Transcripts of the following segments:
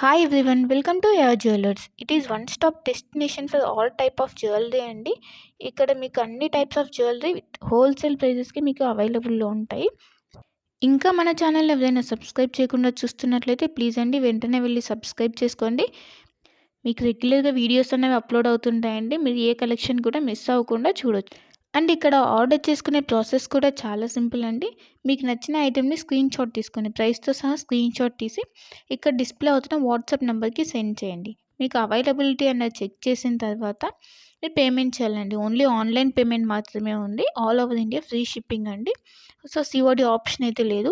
Hi everyone welcome to your jewellers it is one stop destination for all type of jewellery అండి. ఇక్కడ మీకు అన్ని types of jewellery with wholesale ప్రైజెస్కి మీకు అవైలబుల్లో ఉంటాయి. ఇంకా మన ఛానల్ ఎవరైనా సబ్స్క్రైబ్ చేయకుండా చూస్తున్నట్లయితే ప్లీజ్ అండి వెంటనే వెళ్ళి సబ్స్క్రైబ్ చేసుకోండి. మీకు రెగ్యులర్గా వీడియోస్ అనేవి అప్లోడ్ అవుతుంటాయండి. మీరు ఏ కలెక్షన్ కూడా మిస్ అవ్వకుండా చూడొచ్చు. అండ్ ఇక్కడ ఆర్డర్ చేసుకునే ప్రాసెస్ కూడా చాలా సింపుల్ అండి. మీకు నచ్చిన ఐటెంని స్క్రీన్ షాట్ తీసుకుని ప్రైస్తో సహా స్క్రీన్ షాట్ తీసి ఇక్కడ డిస్ప్లే అవుతున్న వాట్సాప్ నెంబర్కి సెండ్ చేయండి. మీకు అవైలబిలిటీ అన్నది చెక్ చేసిన తర్వాత మీరు పేమెంట్ చేయాలండి. ఓన్లీ ఆన్లైన్ పేమెంట్ మాత్రమే ఉంది. All over India free shipping అండి. సో సిఓడి ఆప్షన్ అయితే లేదు.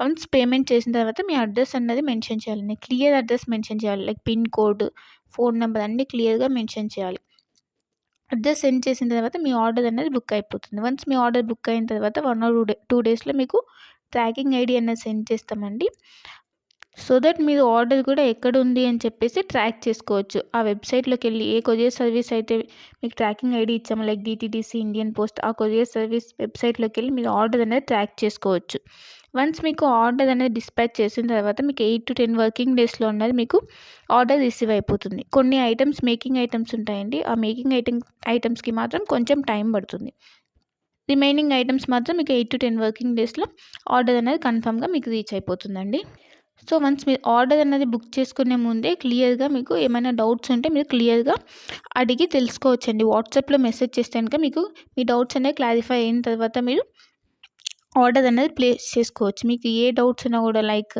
వన్స్ పేమెంట్ చేసిన తర్వాత మీ అడ్రస్ అన్నది మెన్షన్ చేయాలండి. క్లియర్ అడ్రస్ మెన్షన్ చేయాలి. Like pin code phone number అన్నీ క్లియర్గా మెన్షన్ చేయాలి. అడ్రస్ సెండ్ చేసిన తర్వాత మీ ఆర్డర్ అనేది బుక్ అయిపోతుంది. వన్స్ మీ ఆర్డర్ బుక్ అయిన తర్వాత one or two day two డేస్లో మీకు ట్రాకింగ్ ఐడి అనేది సెండ్ చేస్తామండి. సో దట్ మీరు ఆర్డర్ కూడా ఎక్కడ ఉంది అని చెప్పేసి ట్రాక్ చేసుకోవచ్చు. ఆ వెబ్సైట్లోకి వెళ్ళి ఏ కొరియర్ సర్వీస్ అయితే మీకు ట్రాకింగ్ ఐడి ఇచ్చాము లైక్ డిటీడీసీ ఇండియన్ పోస్ట్ ఆ కొరియర్ సర్వీస్ వెబ్సైట్లోకి వెళ్ళి మీరు ఆర్డర్ అనేది ట్రాక్ చేసుకోవచ్చు. వన్స్ మీకు ఆర్డర్ అనేది డిస్పాచ్ చేసిన తర్వాత మీకు ఎయిట్ టు టెన్ వర్కింగ్ డేస్లో ఉన్నది మీకు ఆర్డర్ రిసీవ్ అయిపోతుంది. కొన్ని ఐటమ్స్ మేకింగ్ ఐటమ్స్ ఉంటాయండి. ఆ మేకింగ్ ఐటమ్ ఐటమ్స్కి మాత్రం కొంచెం టైం పడుతుంది. రిమైనింగ్ ఐటమ్స్ మాత్రం మీకు ఎయిట్ టు టెన్ వర్కింగ్ డేస్లో ఆర్డర్ అనేది కన్ఫామ్గా మీకు రీచ్ అయిపోతుందండి. సో వన్స్ మీరు ఆర్డర్ అనేది బుక్ చేసుకునే ముందే క్లియర్గా మీకు ఏమైనా డౌట్స్ ఉంటే మీరు క్లియర్గా అడిగి తెలుసుకోవచ్చండి. వాట్సాప్లో మెసేజ్ చేస్తే కనుక మీకు మీ డౌట్స్ అనేవి క్లారిఫై అయిన తర్వాత మీరు ఆర్డర్ అనేది ప్లేస్ చేసుకోవచ్చు. మీకు ఏ డౌట్స్ ఉన్నా కూడా లైక్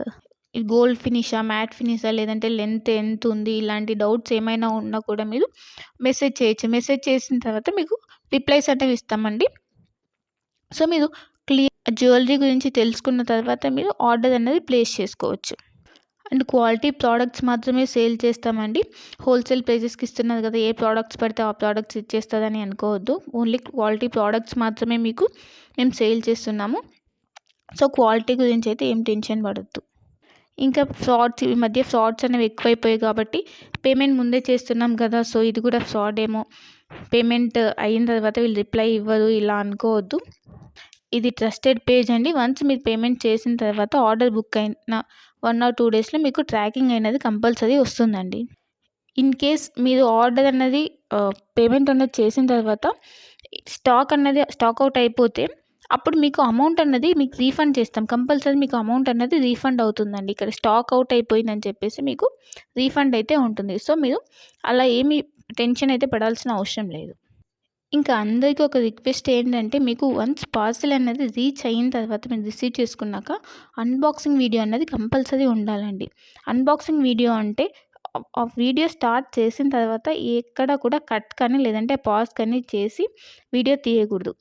గోల్డ్ ఫినిషా మ్యాట్ ఫినిషా లేదంటే లెంత్ ఎంత ఉంది ఇలాంటి డౌట్స్ ఏమైనా ఉన్నా కూడా మీరు మెసేజ్ చేయొచ్చు. మెసేజ్ చేసిన తర్వాత మీకు రిప్లైస్ అనేవి ఇస్తామండి. సో మీరు క్లియర్ జ్యువెలరీ గురించి తెలుసుకున్న తర్వాత మీరు ఆర్డర్ అనేది ప్లేస్ చేసుకోవచ్చు. అండ్ క్వాలిటీ ప్రోడక్ట్స్ మాత్రమే సేల్ చేస్తామండి. హోల్సేల్ ప్రైజెస్కి ఇస్తున్నారు కదా ఏ ప్రోడక్ట్స్ పడితే ఆ ప్రోడక్ట్స్ ఇచ్చేస్తుందని అనుకోవద్దు. ఓన్లీ క్వాలిటీ ప్రోడక్ట్స్ మాత్రమే మీకు మేము సేల్ చేస్తున్నాము. సో క్వాలిటీ గురించి అయితే ఏం టెన్షన్ పడద్దు. ఇంకా ఫ్రాడ్స్ ఈ మధ్య ఫ్రాడ్స్ అనేవి ఎక్కువైపోయాయి కాబట్టి పేమెంట్ ముందే చేస్తున్నాం కదా సో ఇది కూడా ఫ్రాడ్ ఏమో. పేమెంట్ అయిన తర్వాత వీళ్ళు రిప్లై ఇవ్వరు ఇలా అనుకోవద్దు. ఇది ట్రస్టెడ్ పేజ్ అండి. వన్స్ మీరు పేమెంట్ చేసిన తర్వాత ఆర్డర్ బుక్ అయిన వన్ ఆర్ టూ డేస్లో మీకు ట్రాకింగ్ అనేది కంపల్సరీ వస్తుందండి. ఇన్ కేస్ మీరు ఆర్డర్ అన్నది పేమెంట్ అన్నది చేసిన తర్వాత స్టాక్ అన్నది స్టాక్ అవుట్ అయిపోతే అప్పుడు మీకు అమౌంట్ అన్నది మీకు రీఫండ్ చేస్తాం. కంపల్సరీ మీకు అమౌంట్ అన్నది రీఫండ్ అవుతుందండి. ఇక్కడ స్టాక్ అవుట్ అయిపోయిందని చెప్పేసి మీకు రీఫండ్ అయితే ఉంటుంది. సో మీరు అలా ఏమి టెన్షన్ అయితే పడాల్సిన అవసరం లేదు. ఇంకా అందరికీ ఒక రిక్వెస్ట్ ఏంటంటే మీకు వన్స్ పార్సిల్ అనేది రీచ్ అయిన తర్వాత మీరు రిసీవ్ చేసుకున్నాక అన్బాక్సింగ్ వీడియో అనేది కంపల్సరీ ఉండాలండి. అన్బాక్సింగ్ వీడియో అంటే ఆ వీడియో స్టార్ట్ చేసిన తర్వాత ఎక్కడ కూడా కట్ కానీ లేదంటే పాజ్ కానీ చేసి వీడియో తీయకూడదు.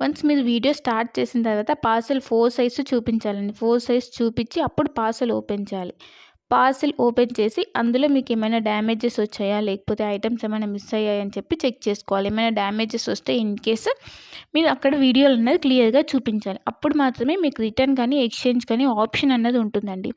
వన్స్ మీరు వీడియో స్టార్ట్ చేసిన తర్వాత పార్సల్ ఫోర్ సైజ్ చూపించాలండి. ఫోర్ సైజ్ చూపించి అప్పుడు పార్సల్ ఓపెన్ చేయాలి. పార్సిల్ ఓపెన్ చేసి అందులో మీకు ఏమైనా డ్యామేజెస్ వచ్చాయా? లేకపోతే ఐటమ్స్ ఏమైనా మిస్ అయ్యాయని చెప్పి చెక్ చేసుకోవాలి. ఏమైనా డ్యామేజెస్ వస్తే ఇన్ కేసు మీరు అక్కడ వీడియోలు అనేది క్లియర్గా చూపించాలి. అప్పుడు మాత్రమే మీకు రిటర్న్ కానీ ఎక్స్చేంజ్ కానీ ఆప్షన్ అన్నది ఉంటుందండి.